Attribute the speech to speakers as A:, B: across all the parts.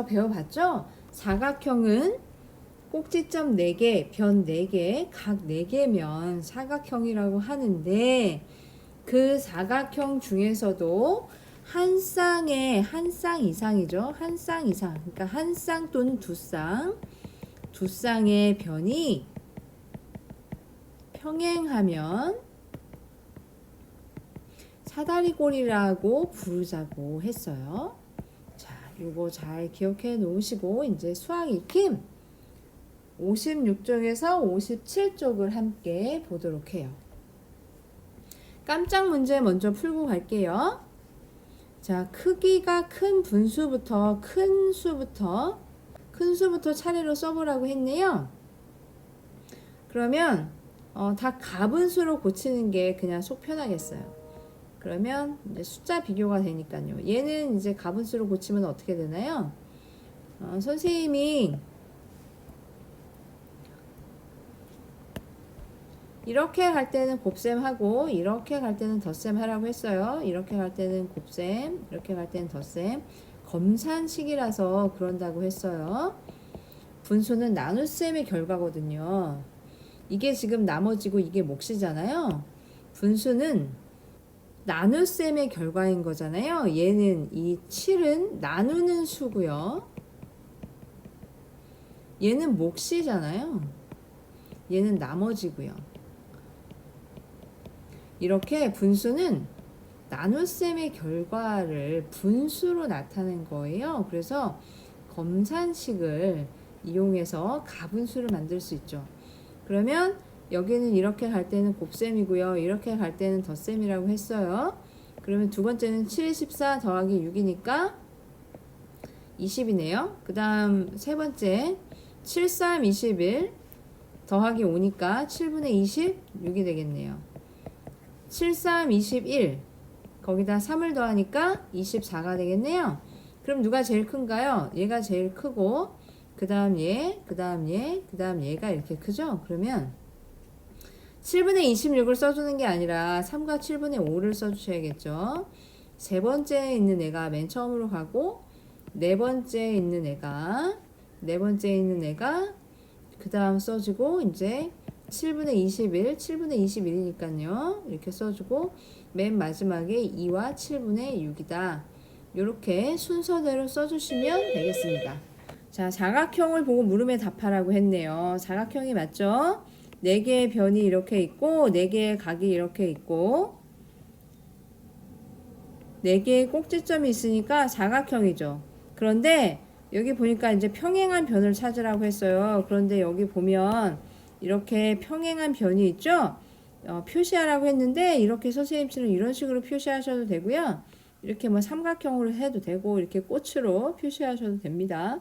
A: 대해서 배워봤죠? 사각형은 꼭지점 4개, 변 4개, 각 4개면 사각형이라고 하는데 그 사각형 중에서도 한 쌍에 한 쌍 이상이죠. 한 쌍 이상. 그러니까 한 쌍 또는 두 쌍. 두 쌍의 변이 평행하면 사다리꼴이라고 부르자고 했어요. 자, 요거 잘 기억해 놓으시고 이제 수학 익힘 56쪽에서 57쪽을 함께 보도록 해요. 깜짝 문제 먼저 풀고 갈게요. 자, 크기가 큰 분수부터 큰 수부터 큰 수부터 차례로 써보라고 했네요. 그러면 어, 다 가분수로 고치는 게 그냥 속 편하겠어요. 그러면 이제 숫자 비교가 되니까요. 얘는 이제 가분수로 고치면 어떻게 되나요? 어, 선생님이 이렇게 갈 때는 곱셈 하고 이렇게 갈 때는 덧셈 하라고 했어요. 이렇게 갈 때는 곱셈, 이렇게 갈 때는 덧셈. 검산식이라서 그런다고 했어요. 분수는 나눗셈의 결과거든요. 이게 지금 나머지고 이게 몫이잖아요. 분수는 나눗셈의 결과인 거잖아요. 얘는 이 7은 나누는 수고요. 얘는 몫이잖아요. 얘는 나머지고요. 이렇게 분수는 나눗셈의 결과를 분수로 나타낸 거예요. 그래서 검산식을 이용해서 가분수를 만들 수 있죠. 그러면 여기는 이렇게 갈 때는 곱셈이고요. 이렇게 갈 때는 덧셈이라고 했어요. 그러면 두 번째는 7, 14 더하기 6이니까 20이네요. 그 다음 세 번째 7, 3, 21 더하기 5니까 7분의 26이 되겠네요. 7, 3, 21 거기다 3을 더하니까 24가 되겠네요. 그럼 누가 제일 큰가요? 얘가 제일 크고 그 다음 얘, 그 다음 얘, 그 다음 얘가 이렇게 크죠? 그러면 7분의 26을 써주는 게 아니라 3과 7분의 5를 써주셔야겠죠. 세 번째에 있는 애가 맨 처음으로 가고 네 번째에 있는 애가 네 번째에 있는 애가 그 다음 써주고 이제 7분의 21, 7분의 21이니까요. 이렇게 써주고 맨 마지막에 2와 7분의 6이다. 이렇게 순서대로 써주시면 되겠습니다. 자, 사각형을 보고 물음에 답하라고 했네요. 사각형이 맞죠? 4개의 변이 이렇게 있고 4개의 각이 이렇게 있고 4개의 꼭지점이 있으니까 사각형이죠. 그런데 여기 보니까 이제 평행한 변을 찾으라고 했어요. 그런데 여기 보면 이렇게 평행한 변이 있죠? 어, 표시하라고 했는데 이렇게 선생님처럼 이런 식으로 표시하셔도 되고요. 이렇게 뭐 삼각형으로 해도 되고 이렇게 꽃으로 표시하셔도 됩니다.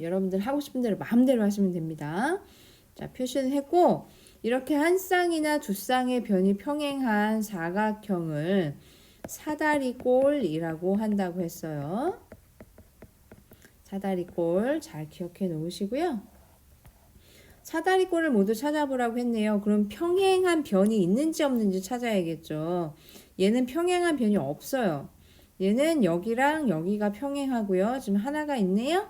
A: 여러분들 하고 싶은 대로 마음대로 하시면 됩니다. 자, 표시는 했고 이렇게 한 쌍이나 두 쌍의 변이 평행한 사각형을 사다리꼴이라고 한다고 했어요. 사다리꼴 잘 기억해 놓으시고요. 사다리꼴을 모두 찾아보라고 했네요. 그럼 평행한 변이 있는지 없는지 찾아야겠죠. 얘는 평행한 변이 없어요. 얘는 여기랑 여기가 평행하고요. 지금 하나가 있네요.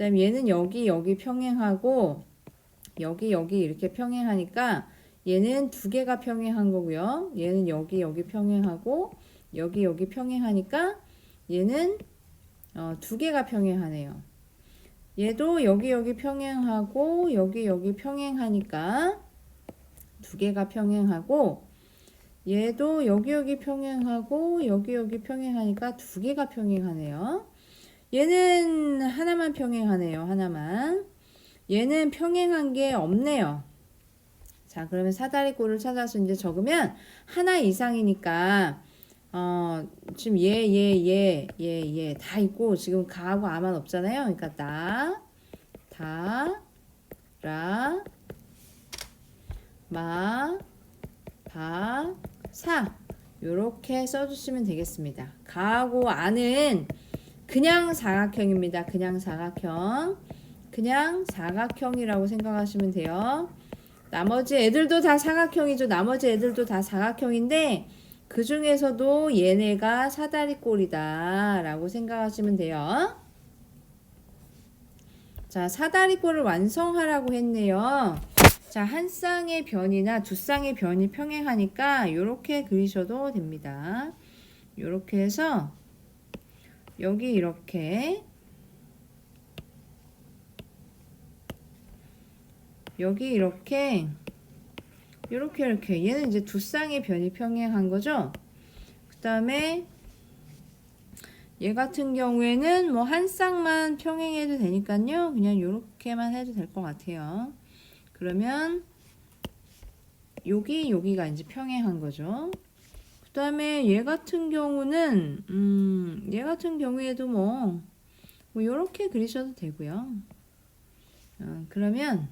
A: 그다음 얘는 여기 여기 평행하고 여기 여기 이렇게 평행하니까 얘는 두 개가 평행한 거고요. 얘는 여기 여기 평행하고 여기 여기 평행하니까 얘는 어, 두 개가 평행하네요. 얘도 여기 여기 평행하고 여기 여기 평행하니까 두 개가 평행하고 얘도 여기 여기 평행하고 여기 여기 평행하니까 두 개가 평행하네요. 얘는 하나만 평행하네요. 하나만. 얘는 평행한 게 없네요. 자, 그러면 사다리꼴을 찾아서 이제 적으면 하나 이상이니까 어, 지금 얘, 얘, 얘, 얘, 얘 다 있고 지금 가하고 아만 없잖아요. 그러니까 나, 다, 라, 마, 바, 사 요렇게 써주시면 되겠습니다. 가하고 아는 그냥 사각형입니다. 그냥 사각형. 그냥 사각형이라고 생각하시면 돼요. 나머지 애들도 다 사각형이죠. 나머지 애들도 다 사각형인데 그 중에서도 얘네가 사다리꼴이다 라고 생각하시면 돼요. 자, 사다리꼴을 완성하라고 했네요. 자, 한 쌍의 변이나 두 쌍의 변이 평행하니까 이렇게 그리셔도 됩니다. 이렇게 해서 여기 이렇게 여기 이렇게 이렇게 이렇게 얘는 이제 두 쌍의 변이 평행한 거죠. 그 다음에 얘 같은 경우에는 뭐 한 쌍만 평행해도 되니까요. 그냥 이렇게만 해도 될 것 같아요. 그러면 여기 여기가 이제 평행한 거죠. 그 다음에 얘 같은 경우는 음, 얘 같은 경우에도 뭐, 뭐 이렇게 그리셔도 되고요. 어, 그러면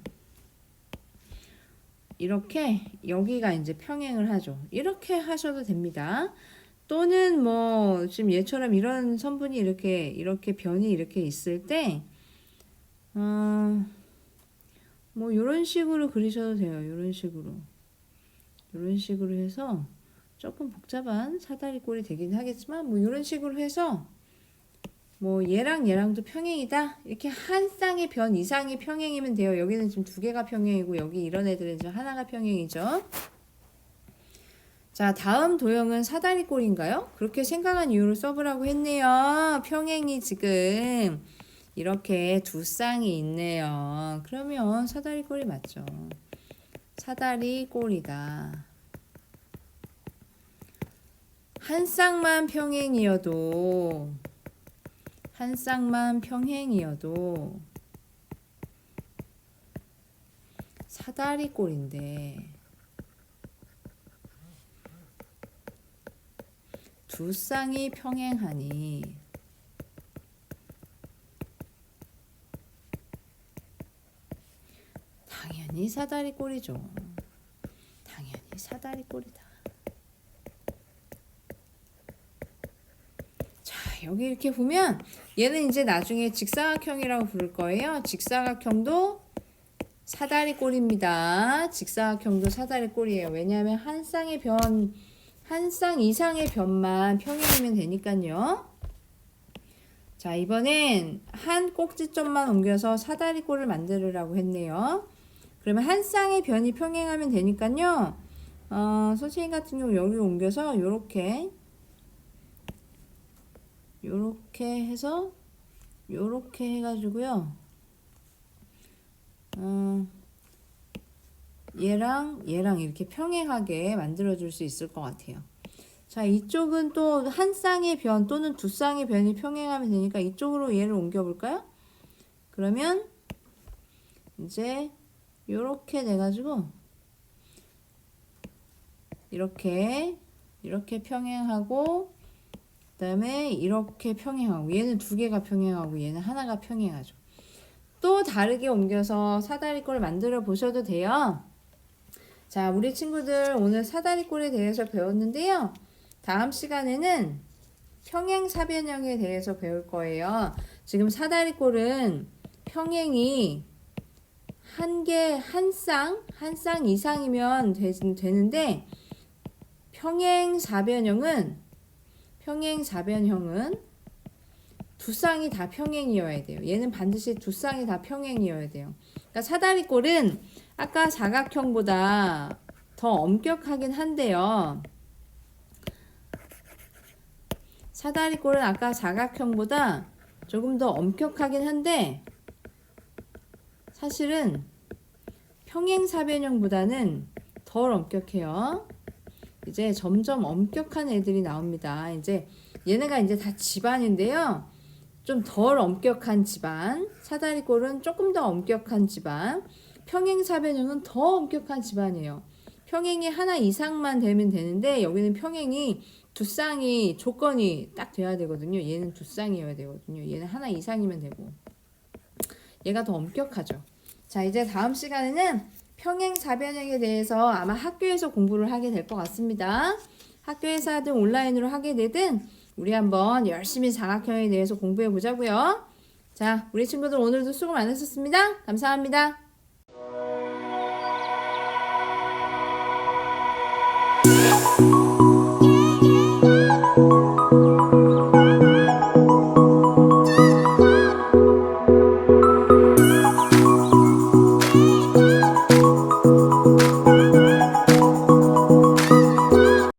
A: 이렇게 여기가 이제 평행을 하죠. 이렇게 하셔도 됩니다. 또는 뭐 지금 얘처럼 이런 선분이 이렇게 이렇게 변이 이렇게 있을 때 어, 뭐 이런 식으로 그리셔도 돼요. 이런 식으로. 이런 식으로 해서 조금 복잡한 사다리 꼴이 되긴 하겠지만 뭐 이런 식으로 해서 뭐 얘랑 얘랑도 평행이다. 이렇게 한 쌍의 변 이상이 평행이면 돼요. 여기는 지금 두 개가 평행이고 여기 이런 애들은 이제 하나가 평행이죠. 자, 다음 도형은 사다리 꼴인가요? 그렇게 생각한 이유를 써보라고 했네요. 평행이 지금 이렇게 두 쌍이 있네요. 그러면 사다리 꼴이 맞죠. 사다리 꼴이다. 한 쌍만 평행이어도 한 쌍만 평행이어도 사다리 꼴인데 두 쌍이 평행하니 당연히 사다리 꼴이죠. 당연히 사다리 꼴이다. 자, 여기 이렇게 보면 얘는 이제 나중에 직사각형이라고 부를 거예요. 직사각형도 사다리 꼴입니다. 직사각형도 사다리 꼴이에요. 왜냐하면 한 쌍의 변, 한 쌍 이상의 변만 평행이면 되니까요. 자, 이번엔 한 꼭지점만 옮겨서 사다리 꼴을 만들으라고 했네요. 그러면 한 쌍의 변이 평행하면 되니까요. 어, 선생님 같은 경우 여기 옮겨서 요렇게 요렇게 해서 요렇게 해가지고요. 어, 얘랑 얘랑 이렇게 평행하게 만들어 줄 수 있을 것 같아요. 자, 이쪽은 또 한 쌍의 변 또는 두 쌍의 변이 평행하면 되니까 이쪽으로 얘를 옮겨 볼까요? 그러면 이제 요렇게 돼 가지고 이렇게 이렇게 평행하고 그다음에 이렇게 평행하고 얘는 두 개가 평행하고 얘는 하나가 평행하죠. 또 다르게 옮겨서 사다리꼴을 만들어 보셔도 돼요. 자, 우리 친구들 오늘 사다리꼴에 대해서 배웠는데요. 다음 시간에는 평행사변형에 대해서 배울 거예요. 지금 사다리꼴은 평행이 한 개, 한 쌍, 한 쌍 이상이면 되, 되는데 평행사변형은 평행사변형은 두 쌍이 다 평행이어야 돼요. 얘는 반드시 두 쌍이 다 평행이어야 돼요. 그러니까 사다리꼴은 아까 사각형보다 더 엄격하긴 한데요. 사다리꼴은 아까 사각형보다 조금 더 엄격하긴 한데 사실은 평행사변형보다는 덜 엄격해요. 이제 점점 엄격한 애들이 나옵니다. 이제 얘네가 이제 다 집안인데요. 좀 덜 엄격한 집안, 사다리꼴은 조금 더 엄격한 집안, 평행사변형은 더 엄격한 집안이에요. 평행이 하나 이상만 되면 되는데 여기는 평행이 두 쌍이 조건이 딱 돼야 되거든요. 얘는 두 쌍이어야 되거든요. 얘는 하나 이상이면 되고 얘가 더 엄격하죠. 자 이제 다음 시간에는 평행사변형에 대해서 아마 학교에서 공부를 하게 될 것 같습니다. 학교에서 하든 온라인으로 하게 되든 우리 한번 열심히 사각형에 대해서 공부해 보자고요. 자, 우리 친구들 오늘도 수고 많으셨습니다. 감사합니다.